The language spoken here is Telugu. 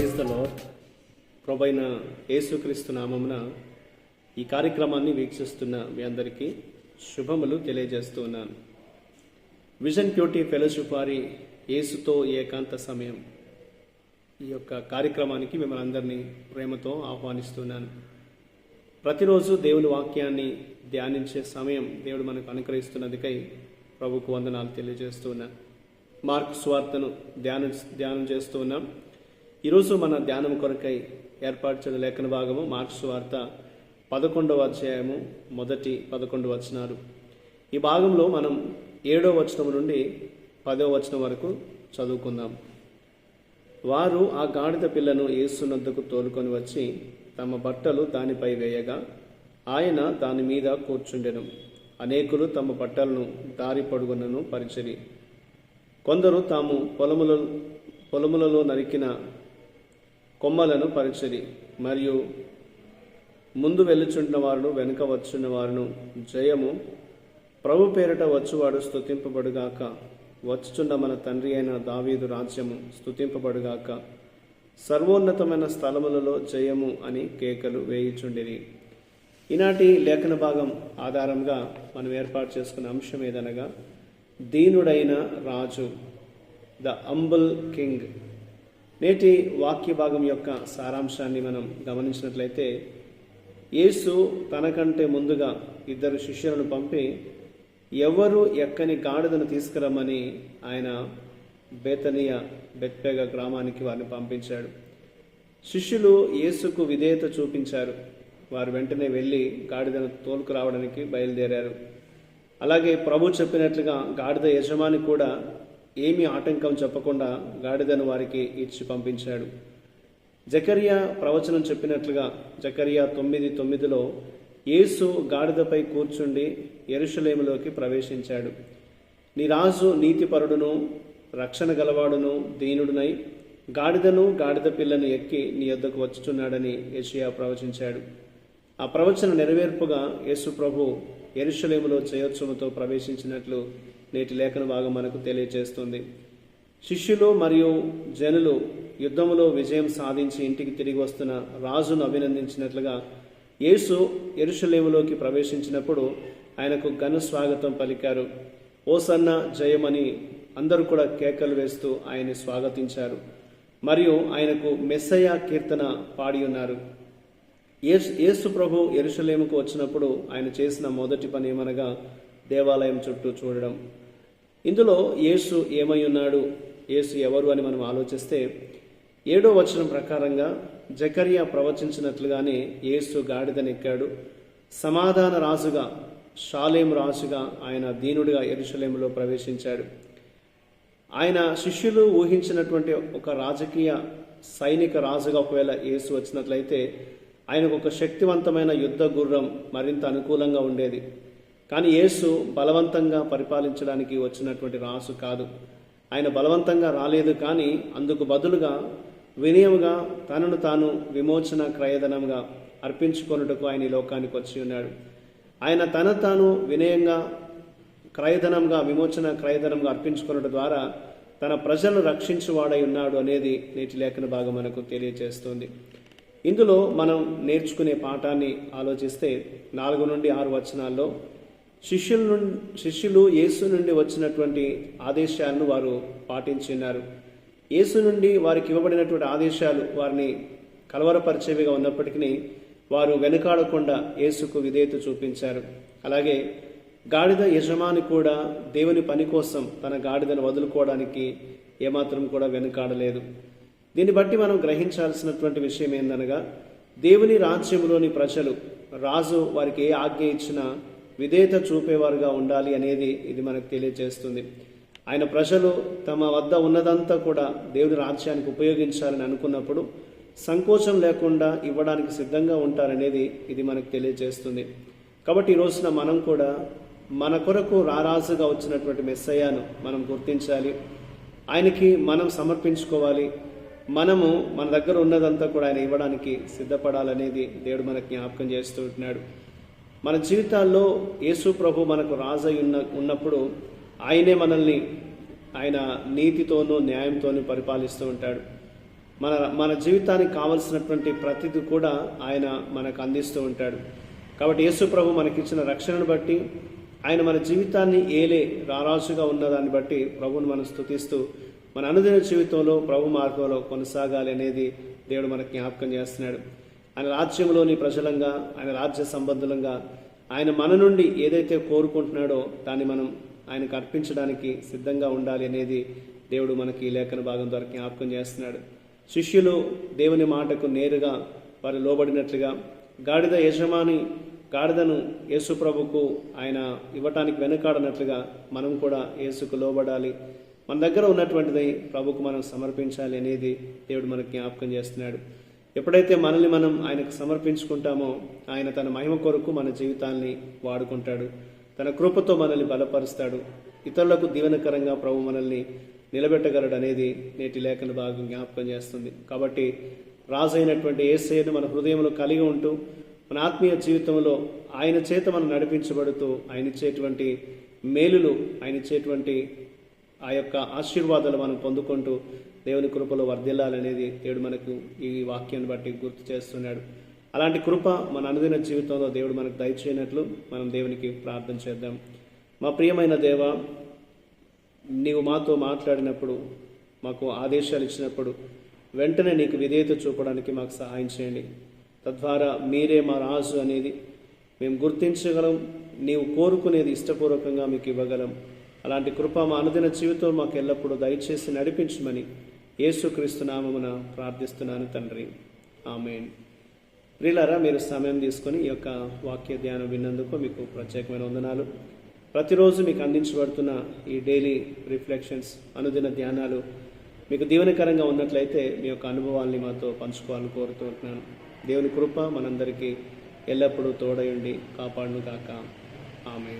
ప్రైజ్ ద లాడ్ ప్రభైన యేసుక్రీస్తు నామమున ఈ కార్యక్రమాన్ని వీక్షిస్తున్న మీ అందరికీ శుభములు తెలియజేస్తూ ఉన్నాను. విజన్ క్యూటీ ఫెలోషిప్ వారి యేసుతో ఏకాంత సమయం ఈ యొక్క కార్యక్రమానికి మిమ్మల్ని అందరినీ ప్రేమతో ఆహ్వానిస్తున్నాను ప్రతిరోజు దేవుని వాక్యాన్ని ధ్యానించే సమయం దేవుడు మనకు అనుగ్రహిస్తున్నదికై ప్రభుకు వందనాలు తెలియజేస్తున్నాను మార్క్ స్వార్థను ధ్యానం ధ్యానం చేస్తూ ఉన్నాం. ఈరోజు మన ధ్యానం కొరకై ఏర్పాటు చేయడం లేఖన భాగము మార్క్స్ వార్త పదకొండవ అధ్యాయము మొదటి పదకొండు వచనాలు. ఈ భాగంలో మనం ఏడో వచనం నుండి పదో వచనం వరకు చదువుకుందాం. వారు ఆ గాడిద పిల్లను ఏసునందుకు తోలుకొని వచ్చి తమ బట్టలు దానిపై వేయగా ఆయన దాని మీద కూర్చుండెను. అనేకులు తమ బట్టలను దారి పొడుగునను పరిచరి. కొందరు తాము పొలముల పొలములలో నరికిన కొమ్మలను పరిచిరి మరియు ముందు వెళ్ళుచుండిన వారును వెనుక వచ్చున్న వారును జయము ప్రభు పేరిట వచ్చువాడు స్థుతింపబడుగాక వచ్చుచున్న మన తండ్రి అయిన దావీదు రాజ్యము స్థుతింపబడుగాక సర్వోన్నతమైన స్థలములలో జయము అని కేకలు వేయుచుండిరి. ఈనాటి లేఖన భాగం ఆధారంగా మనం ఏర్పాటు చేసుకున్న అంశం ఏదనగా దీనుడైన రాజు ద అంబుల్ కింగ్. నేటి వాక్య భాగం యొక్క సారాంశాన్ని మనం గమనించినట్లయితే యేసు తనకంటే ముందుగా ఇద్దరు శిష్యులను పంపి ఎవరు ఎక్కని గాడిదను తీసుకురమ్మని ఆయన బేతనీయ బెత్పేగ గ్రామానికి వారిని పంపించాడు. శిష్యులు యేసుకు విధేయత చూపించారు. వారు వెంటనే వెళ్ళి గాడిదను తోలుకురావడానికి బయలుదేరారు. అలాగే ప్రభు చెప్పినట్లుగా గాడిద యజమాని కూడా ఏమీ ఆటంకం చెప్పకుండా గాడిదను వారికి ఇచ్చి పంపించాడు. జకరియా ప్రవచనం చెప్పినట్లుగా జకరియా తొమ్మిది తొమ్మిదిలో యేసు గాడిదపై కూర్చుండి ఎరుషలేములోకి ప్రవేశించాడు. నీ రాజు నీతిపరుడును రక్షణ గలవాడును దీనుడునై గాడిదను గాడిద పిల్లను ఎక్కి నీ యొద్దకు వచ్చుచున్నాడని యెషయా ప్రవచించాడు. ఆ ప్రవచన నెరవేర్పుగా యేసు ప్రభు ఎరుషలేములో జయోత్సవంతో ప్రవేశించినట్లు నేటి లేఖన భాగం మనకు తెలియజేస్తుంది శిష్యులు మరియు జనులు యుద్ధములో విజయం సాధించి ఇంటికి తిరిగి వస్తున్న రాజును అభినందించినట్లుగా యేసు ఎరుషలేములోకి ప్రవేశించినప్పుడు ఆయనకు ఘన స్వాగతం పలికారు. ఓసన్న జయమని అందరూ కూడా కేకలు వేస్తూ ఆయన్ని స్వాగతించారు. మరియు ఆయనకు మెస్సయ కీర్తన పాడి ఉన్నారు. యేసు యేసు ప్రభు ఎరుషలేముకు వచ్చినప్పుడు ఆయన చేసిన మొదటి పని ఏమనగా దేవాలయం చుట్టూ చూడడం. ఇందులో యేసు ఏమై ఉన్నాడు? యేసు ఎవరు అని మనం ఆలోచిస్తే ఏడో వచనం ప్రకారంగా జకరియా ప్రవచించినట్లుగానే యేసు గాడిదనెక్కాడు. సమాధాన రాజుగా షాలేం రాజుగా ఆయన దీనుడిగా ఎరుషలేములో ప్రవేశించాడు. ఆయన శిష్యులు ఊహించినటువంటి ఒక రాజకీయ సైనిక రాజుగా ఒకవేళ యేసు వచ్చినట్లయితే ఆయనకు ఒక శక్తివంతమైన యుద్ధ గుర్రం మరింత అనుకూలంగా ఉండేది. కానీ యేసు బలవంతంగా పరిపాలించడానికి వచ్చినటువంటి రాసు కాదు. ఆయన బలవంతంగా రాలేదు కానీ అందుకు బదులుగా వినయముగా తనను తాను విమోచన క్రయధనంగా అర్పించుకొనుటకు ఆయన ఈ లోకానికి వచ్చి ఉన్నాడు. ఆయన తన తాను వినయంగా క్రయధనంగా విమోచన క్రయధనంగా అర్పించుకున్నట ద్వారా తన ప్రజలను రక్షించువాడై ఉన్నాడు అనేది నేటి లేఖన భాగం మనకు తెలియజేస్తుంది ఇందులో మనం నేర్చుకునే పాఠాన్ని ఆలోచిస్తే నాలుగు నుండి ఆరు వచనాల్లో శిష్యుల నుండి శిష్యులు యేసు నుండి వచ్చినటువంటి ఆదేశాలను వారు పాటించినారు. యేసు నుండి వారికి ఇవ్వబడినటువంటి ఆదేశాలు వారిని కలవరపరిచేవిగా ఉన్నప్పటికీ వారు వెనుకాడకుండా యేసుకు విధేయత చూపించారు. అలాగే గాడిద యజమాని కూడా దేవుని పని కోసం తన గాడిదను వదులుకోవడానికి ఏమాత్రం కూడా వెనుకాడలేదు. దీన్ని బట్టి మనం గ్రహించాల్సినటువంటి విషయం ఏందనగా దేవుని రాజ్యంలోని ప్రజలు రాజు వారికి ఏ ఆజ్ఞ ఇచ్చినా విధేయత చూపేవారుగా ఉండాలి అనేది ఇది మనకు తెలియజేస్తుంది. ఆయన ప్రజలు తమ వద్ద ఉన్నదంతా కూడా దేవుని రాజ్యానికి ఉపయోగించాలని అనుకున్నప్పుడు సంకోచం లేకుండా ఇవ్వడానికి సిద్ధంగా ఉంటారనేది ఇది మనకు తెలియజేస్తుంది. కాబట్టి ఈ రోజున మనం కూడా మన కొరకు రారాజుగా వచ్చినటువంటి మెస్సయ్యాను మనం గుర్తించాలి. ఆయనకి మనం సమర్పించుకోవాలి. మనము మన దగ్గర ఉన్నదంతా కూడా ఆయన ఇవ్వడానికి సిద్ధపడాలనేది దేవుడు మనకు జ్ఞాపకం చేస్తూ ఉంటున్నాడు. మన జీవితాల్లో యేసు ప్రభు మనకు రాజై ఉన్న ఉన్నప్పుడు ఆయనే మనల్ని ఆయన నీతితోనూ న్యాయంతోనూ పరిపాలిస్తూ ఉంటాడు. మన మన జీవితానికి కావలసినటువంటి ప్రతిది కూడా ఆయన మనకు అందిస్తూ ఉంటాడు. కాబట్టి యేసు ప్రభు మనకిచ్చిన రక్షణను బట్టి ఆయన మన జీవితాన్ని ఏలే రారాజుగా ఉన్నదాన్ని బట్టి ప్రభువును మనం స్తుతిస్తూ మన అనుదిన జీవితంలో ప్రభు మార్గంలో కొనసాగాలి అనేది దేవుడు మనకు జ్ఞాపకం చేస్తున్నాడు. ఆయన రాజ్యంలోని ప్రజలంగా ఆయన రాజ్య సంబంధులంగా ఆయన మన నుండి ఏదైతే కోరుకుంటున్నాడో దాన్ని మనం ఆయనకు అర్పించడానికి సిద్ధంగా ఉండాలి అనేది దేవుడు మనకి ఈ లేఖన భాగం ద్వారా జ్ఞాపకం చేస్తున్నాడు. శిష్యులు దేవుని మాటకు నేరుగా వారు లోబడినట్లుగా గాడిద యజమాని గాడిదను యేసుప్రభుకు ఆయన ఇవ్వటానికి వెనుకాడనట్లుగా మనం కూడా యేసుకు లోబడాలి. మన దగ్గర ఉన్నటువంటిది ప్రభుకు మనం సమర్పించాలి అనేది దేవుడు మనకు జ్ఞాపకం చేస్తున్నాడు. ఎప్పుడైతే మనల్ని మనం ఆయనకు సమర్పించుకుంటామో ఆయన తన మహిమ కొరకు మన జీవితాల్ని వాడుకుంటాడు. తన కృపతో మనల్ని బలపరుస్తాడు. ఇతరులకు దీవెనకరంగా ప్రభు మనల్ని నిలబెట్టగలడు అనేది నేటి లేఖన భాగం జ్ఞాపకం చేస్తుంది. కాబట్టి రాజు అయినటువంటి ఏసయ్యను మన హృదయంలో కలిగి ఉంటూ మన ఆత్మీయ జీవితంలో ఆయన చేత మనం నడిపించబడుతూ ఆయన ఇచ్చేటువంటి మేలులు ఆయన ఇచ్చేటువంటి ఆ యొక్క ఆశీర్వాదాలు మనం పొందుకుంటూ దేవుని కృపలో వర్ధిల్లాలనేది దేవుడు మనకు ఈ వాక్యాన్ని బట్టి గుర్తు చేస్తున్నాడు. అలాంటి కృప మన అనుదిన జీవితంలో దేవుడు మనకు దయచేయనట్లు మనం దేవునికి ప్రార్థన చేద్దాం. మా ప్రియమైన దేవ నీవు మాతో మాట్లాడినప్పుడు మాకు ఆదేశాలు ఇచ్చినప్పుడు వెంటనే నీకు విధేయత చూపడానికి మాకు సహాయం చేయండి. తద్వారా మీరే మా రాజు అనేది మేము గుర్తించగలం నీవు కోరుకునేది ఇష్టపూర్వకంగా మీకు ఇవ్వగలం. అలాంటి కృప మా అనుదిన జీవితం మాకు ఎల్లప్పుడూ దయచేసి నడిపించమని యేసుక్రీస్తునామమున ప్రార్థిస్తున్నాను తండ్రి. ఆమెన్. ప్రియులారా మీరు సమయం తీసుకొని ఈ యొక్క వాక్య ధ్యానం విన్నందుకు మీకు ప్రత్యేకమైన వందనాలు. ప్రతిరోజు మీకు అందించబడుతున్న ఈ డైలీ రిఫ్లెక్షన్స్ అనుదిన ధ్యానాలు మీకు దీవెనకరంగా ఉన్నట్లయితే మీ యొక్క అనుభవాల్ని మాతో పంచుకోవాలని కోరుతూ ఉంటున్నాను. దేవుని కృప మనందరికీ ఎల్లప్పుడూ తోడయుండి కాపాడును కాక ఆమె